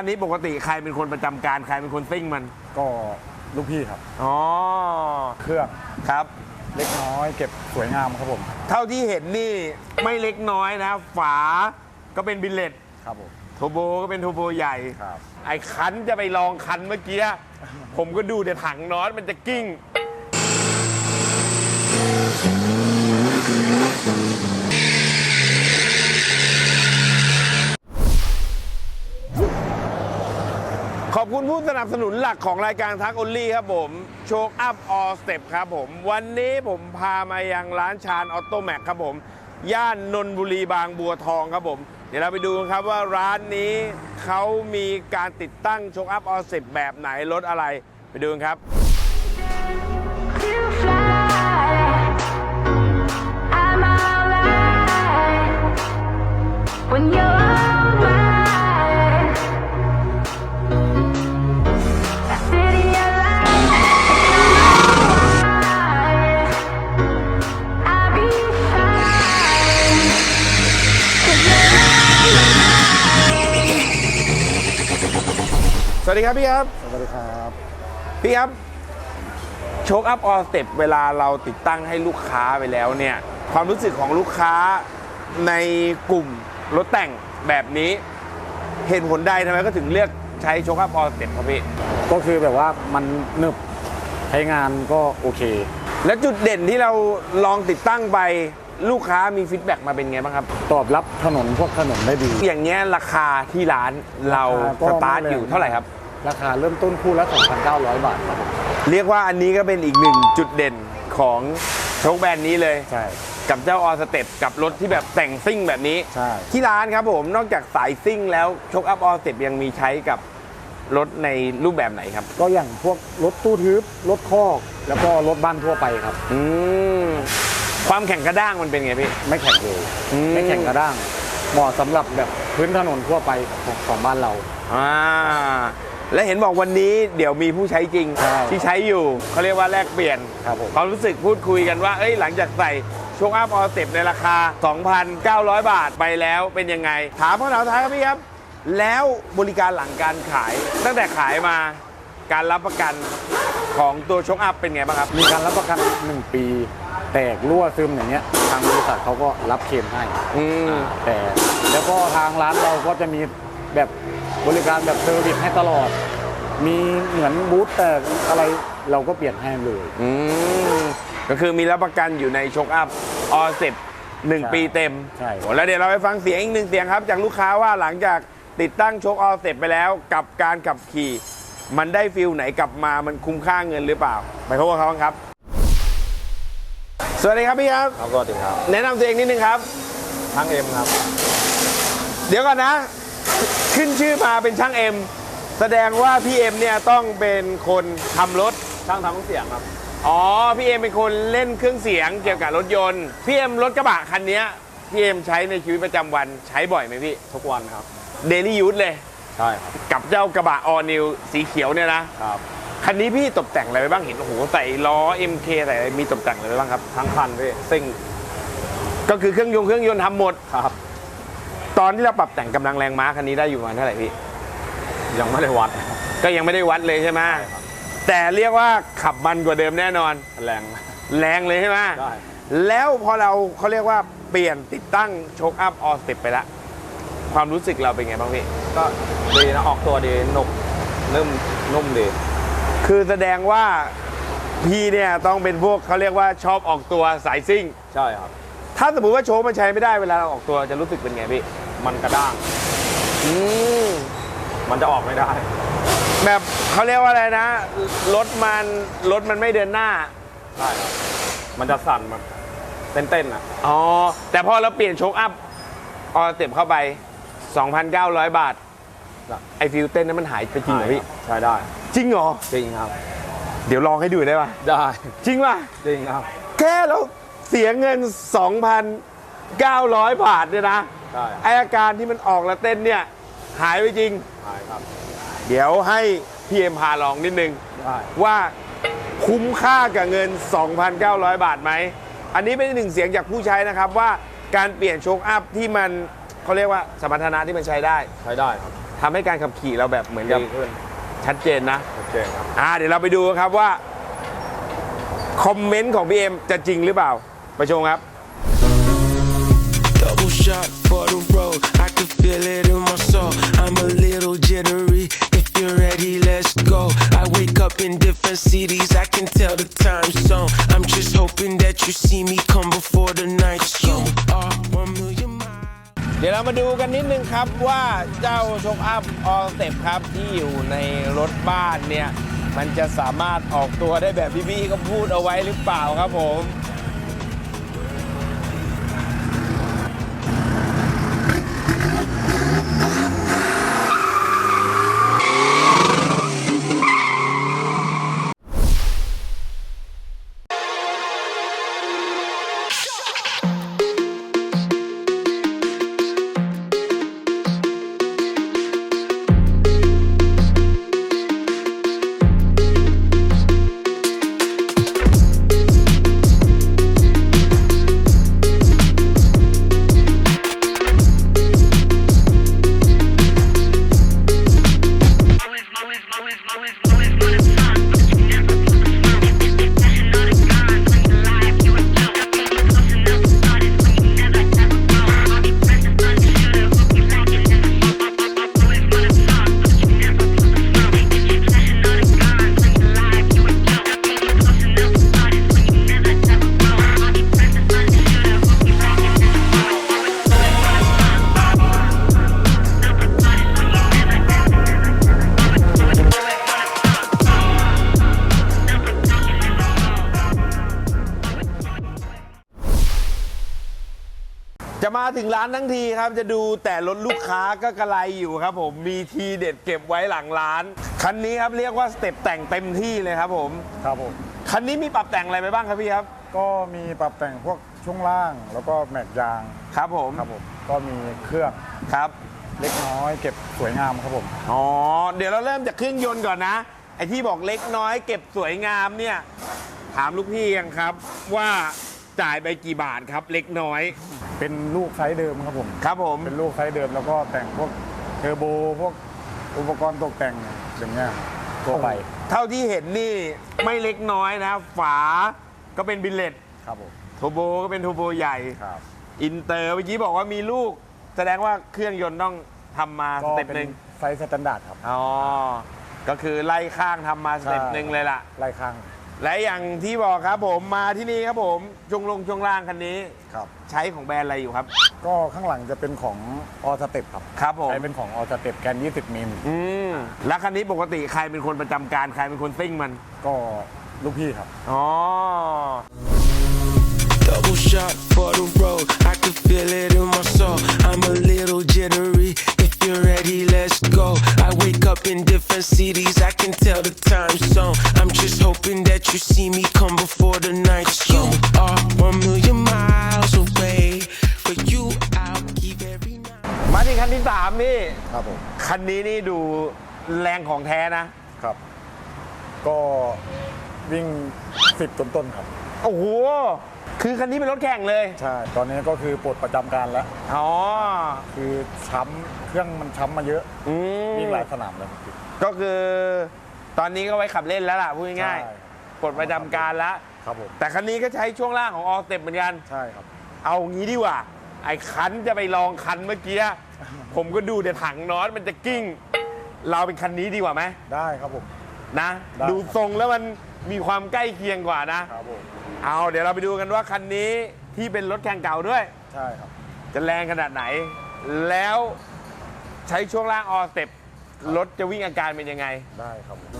คันนี้ปกติใครเป็นคนประจำการ ใครเป็นคนซิ่งมัน ก็ลูกพี่ครับ อ๋อ เครื่องครับ เล็กน้อยเก็บสวยงามครับผม เท่าที่เห็นนี่ไม่เล็กน้อยนะ ฝาก็เป็นบิลเลตครับผม โทโบก็เป็นโทโบใหญ่ ครับ ไอ้คันจะไปลองคันเมื่อกี้ ผมก็ดูแต่ถังน็อตมันจะกิ้ง อบคุณผู้สนับสนุนหลักของรายการทักอ n ลี่ครับผมโชคอัพออสเต็ปครับผม วันนี้ผมพามายังร้านชานออโตแม็กครับผม ย่านนนบุรีบางบัวทองครับผม เดี๋ยวเราไปดูกันครับว่าร้านนี้เขามีการติดตั้งโชคอัพออสเต็ปแบบไหนรถอะไรไปดูกันครับ when you're ดีครับพี่ครับ สวัสดีครับ พี่ครับโชคอัพออสเต็ปเวลาเราติดตั้งให้ลูกค้าไปแล้วเนี่ย ความรู้สึกของลูกค้าในกลุ่มรถแต่งแบบนี้เหตุผลใดทำไมก็ถึงเลือกใช้โชคอัพออสเต็ปครับพี่ ก็คือแบบว่ามันหนึบใช้งานก็โอเค แล้วจุดเด่นที่เราลองติดตั้งไปลูกค้ามีฟีดแบ็กมาเป็นไงบ้างครับ ตอบรับถนนพวกถนนได้ดี อย่างเงี้ยราคาที่ร้านเราราคาก็สตาร์ทไม่แรงอยู่เท่าไหร่ครับ ราคาเริ่มต้นคู่ละ 2,900 บาทครับผมเรียกว่าอันนี้ก็เป็นอีกหนึ่งจุดเด่นของโชคแบรนด์นี้เลย ใช่ กับเจ้าออสเต็ปกับรถที่แบบแต่งซิ่งแบบนี้ ใช่ ที่ร้านครับผมนอกจากสายซิ่งแล้วโชคอัพออสเต็ปยังมีใช้กับรถในรูปแบบไหนครับ ก็อย่างพวกรถตู้ทึบรถคอก แล้วก็รถบ้านทั่วไปครับ อืมความแข็งกระด้างมันเป็นไงพี่ ไม่แข็งเลยอืม ไม่แข็งกระด้างเหมาะสำหรับแบบพื้นถนนทั่วไปของของบ้านเรา อ่า และเห็นบอกวันนี้เดี๋ยวมีผู้ใช้จริงใช่ที่ใช้อยู่เขาเรียกว่าแลกเปลี่ยนครับผมความรู้สึกพูดคุยกันว่าเอ้ยหลังจากใส่โชคอัพออสเต็ปในราคา 2,900 บาทไปแล้วเป็นยังไง ถามพ่อหนาวท้ายครับพี่ครับ แล้วบริการหลังการขาย ตั้งแต่ขายมาการรับประกันของตัวโชคอัพเป็นไงบ้างครับ มีการรับประกัน 1 ปี แตกรั่วซึมอย่างเงี้ย ทางบริษัทเขาก็รับเคลมให้อืมแต่แล้วก็ทางร้านเราก็จะมีแบบ บริการแบบเซอร์วิสให้ตลอด มีเหมือนบูธแต่อะไรเราก็เปลี่ยนให้เลยอืมก็คือมีรับประกันอยู่ในโชคอัพออเซ็ปหนึ่งใช่ปีเต็มใช่โอ้แล้วเดี๋ยวเราไปฟังเสียงอีกหนึ่งเสียงครับ จากลูกค้าว่าหลังจากติดตั้งโชคออเซ็ปไปแล้วกับการขับขี่ มันได้ฟิลไหนกลับมามันคุ้มค่าเงินหรือเปล่า ไปพบกับเขาครับ สวัสดีครับพี่ครับครับสวัสดีครับ แนะนำตัวเองนิดนึงครับ ทั้งเอ็มครับ เดี๋ยวก่อนนะ ขึ้นชื่อมาเป็นช่างเอ็มแสดงว่าพี่เอ็มเนี่ยต้องเป็นคนทำรถ ช่างทำเสียงครับ อ๋อ พี่เอ็มเป็นคนเล่นเครื่องเสียงเกี่ยวกับรถยนต์ พี่เอ็มรถกระบะคันเนี้ยพี่เอ็มใช้ในชีวิตประจำวันใช้บ่อยไหมพี่ ทุกวันครับ เดลี่ยูทเลย ใช่ครับ กับเจ้ากระบะออนิวสีเขียวเนี่ยนะ ครับ คันนี้พี่ตกแต่งอะไรไปบ้างเห็นโอ้โหใส่ล้อ MK ใส่อะไรมีตกแต่งอะไรไปบ้างครับ ทั้งคันพี่ซิ่งก็คือเครื่องยนต์เครื่องยนต์ทำหมด ครับ ตอนที่เราปรับแต่งกำลังแรงม้าคันนี้ได้อยู่ประมาณเท่าไหร่พี่ยังไม่ได้วัด ก็ยังไม่ได้วัดเลยใช่ไหมใช่ครับแต่เรียกว่าขับมันกว่าเดิมแน่นอน แรงแรงเลยใช่ไหมได้แล้วพอเราเขาเรียกว่าเปลี่ยนติดตั้งโชคอัพออสเต็ปไปแล้วความรู้สึกเราเป็นไงบ้างพี่ ก็ดีนะออกตัวดีหนุกนุ่มนุ่มดี คือแสดงว่าพี่เนี่ยต้องเป็นพวกเขาเรียกว่าชอบออกตัวสายซิ่ง ใช่ครับ ถ้าสมมติว่าโชว์มันใช้ไม่ได้เวลาเราออกตัวจะรู้สึกเป็นไงพี่ มันกระด้าง อืมมันจะออกไม่ได้ แบบเขาเรียกว่าอะไรนะ รถมันรถมันไม่เดินหน้า ใช่ครับมันจะสั่นแบบเต้นๆอะ อ๋อ แต่พอเราเปลี่ยนโชคอัพออสเต็ปเข้าไป 2,900 บาท ครับ ไอฟิลเต้นนั้นมันหายไปจริงเหรอพี่ ใช่ได้ จริงเหรอ จริงครับ เดี๋ยวลองให้ดูได้ป่ะ ได้จริงป่ะ จริงครับ แค่เราเสียเงิน 2,900 บาทเนี่ยนะ ได้ไออาการที่มันออกแล้วเต้นเนี่ยหายไปจริง หายครับ เดี๋ยวให้พี่เอ็มพาลองนิดนึง ได้ว่าคุ้มค่ากับเงิน 2,900 บาทไหม อันนี้เป็นหนึ่งเสียงจากผู้ใช้นะครับว่าการเปลี่ยนโชคอัพที่มันเขาเรียกว่าสมรรถนะที่มันใช้ได้ใช้ได้ครับถทำให้การขับขี่เราแบบเหมือนกับดีขึ้นชัดเจนนะ โอเคครับ อ่าเดี๋ยวเราไปดูครับว่า คอมเมนต์ของพี่เอ็มจะจริงหรือเปล่า ไปชมครับ Double shot for the road. I can feel it in my soul. I'm a little jittery. If you're ready, let's go. I wake up in different cities. I can tell the time zone. I'm just hoping that you see me come before the night's gone. You are one million miles. เดี๋ยวเรามาดูกันนิดนึงครับว่าเจ้าชคอัพออสเต็ปครับที่อยู่ในรถบ้านเนี่ย มันจะสามารถออกตัวได้แบบพี่ๆเขาพูดเอาไว้หรือเปล่าครับผม ถึงร้านทั้งทีครับ จะดูแต่รถลูกค้าก็กระไรอยู่ครับผมมีทีเด็ดเก็บไว้หลังร้าน คันนี้ครับเรียกว่าสเต็ปแต่งเต็มที่เลยครับผมครับผม คันนี้มีปรับแต่งอะไรไปบ้างครับพี่ครับ ก็มีปรับแต่งพวกช่วงล่างแล้วก็แม็กยางครับผมครับผมก็มีเครื่องครับ เล็กน้อยเก็บสวยงามครับผม อ๋อเดี๋ยวเราเริ่มจากเครื่องยนต์ก่อนนะไอที่บอกเล็กน้อยเก็บสวยงามเนี่ย ถามลูกพี่ยังครับว่า จ่ายไปกี่บาทครับ เล็กน้อย เป็นลูกไซส์เดิมครับผม ครับผม เป็นลูกไซส์เดิมแล้วก็แต่งพวกเทอร์โบพวกอุปกรณ์ตกแต่งอย่างเงี้ยทั่วไป เท่าที่เห็นนี่ไม่เล็กน้อยนะ ฝาก็เป็นบิลเลตครับผมโทโบก็เป็นโทโบใหญ่ครับ อินเตอร์เมื่อกี้บอกว่ามีลูก แสดงว่าเครื่องยนต์ต้องทำมาสก็เต็ปเป็นหนึ่งไซส์สแตนดาร์ดครับ อ๋อ ก็คือไล่ข้างทำมาสเต็ปหนึ่งเลยล่ะ ไล่ข้าง และอย่างที่บอกครับผมมาที่นี่ครับผมช่วงลงช่วงล่างคันนี้ ครับ ใช้ของแบรนด์อะไรอยู่ครับ ก็ข้างหลังจะเป็นของออสเต็ปครับครับผม ใช้เป็นของออสเต็ปแกน 20 มิล อืมแล้วคันนี้ปกติใครเป็นคนประจำการใครเป็นคนซิ่งมัน ก็ลูกพี่ครับ อ๋อ Double shot for the road. I can feel it in my soul. You see me come before the night's gone. You are one million miles away. For you, I'll keep every night. มาที่คันที่สามนี่ ครับผมคันนี้นี่ดูแรงของแท้นะ ครับ ก็วิ่ง 10ต้นๆครับ โอ้โห คือคันนี้เป็นรถแข่งเลย ใช่ ตอนนี้ก็คือปลดประจำการแล้ว อ๋อ คือช้ำเครื่องมันช้ำมาเยอะ อืมวิ่งหลายสนามเลยก็คือ ตอนนี้ก็ไว้ขับเล่นแล้วล่ะพูดง่ายใช่ๆ ปลดประจำการแล้ว ครับผม แต่คันนี้ก็ใช้ช่วงล่างของออสเต็ปเหมือนกัน ใช่ครับ เอางี้ดีกว่า ไอ้คันจะไปลองคันเมื่อกี้ ผมก็ดูแต่ถังน็อตมันจะกิ้ง เราเป็นคันนี้ดีกว่าไหม ได้ครับผม นะ ได้ ดูทรงแล้วมันมีความใกล้เคียงกว่านะ ครับผม เอาเดี๋ยวเราไปดูกันว่าคันนี้ที่เป็นรถแข่งเก่าด้วย ใช่ครับ จะแรงขนาดไหน แล้วใช้ช่วงล่างออสเต็ปรถจะวิ่งอาการเป็นยังไง ได้ครับผม